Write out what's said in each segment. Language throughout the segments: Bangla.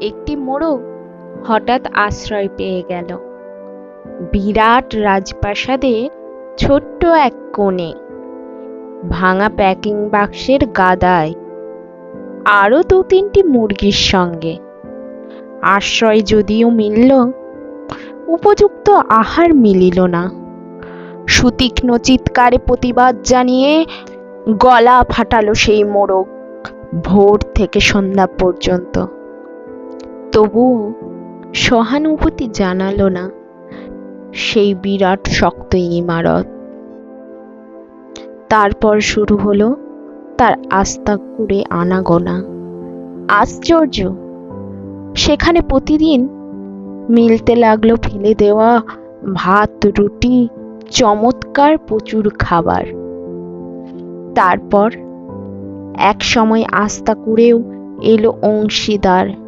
একটি মোড়ক হঠাৎ আশ্রয় পেয়ে গেল। বিরাট রাজপ্রাসাদের ছোট্ট এক কোণে, ভাঙা প্যাকিং বাক্সের গাদায়, আরও দু তিনটি মুরগির সঙ্গে। আশ্রয় যদিও মিলল, উপযুক্ত আহার মিলিল না। সুতীক্ষ্ণ চিৎকারে প্রতিবাদ জানিয়ে গলা ফাটালো সেই মোড়ক, ভোর থেকে সন্ধ্যা পর্যন্ত। তবুও সহানুভূতি জানালো না সেই বিরাট শক্ত ইমারত। তারপর শুরু হলো তার আস্থা করে আনাগোনা। আশ্চর্য! সেখানে প্রতিদিন মিলতে লাগল ফেলে দেওয়া ভাত, রুটি, চমৎকার প্রচুর খাবার। তারপর এক সময় আস্থা করেও এলো অংশীদার।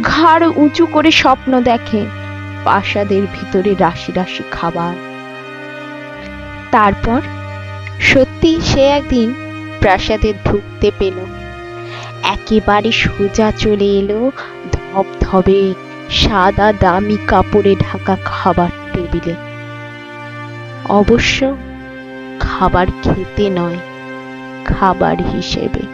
ঘাড় উঁচু করে স্বপ্ন দেখে প্রাসাদের ভিতরে রাশি রাশি খাবার। তারপর সত্যি সে একদিন প্রাসাদে ঢুকতে পেল। একেবারে সোজা চলে এলো ধবধবে সাদা দামি কাপড়ে ঢাকা খাবার টেবিলে। অবশ্য খাবার খেতে নয়, খাবার হিসেবে।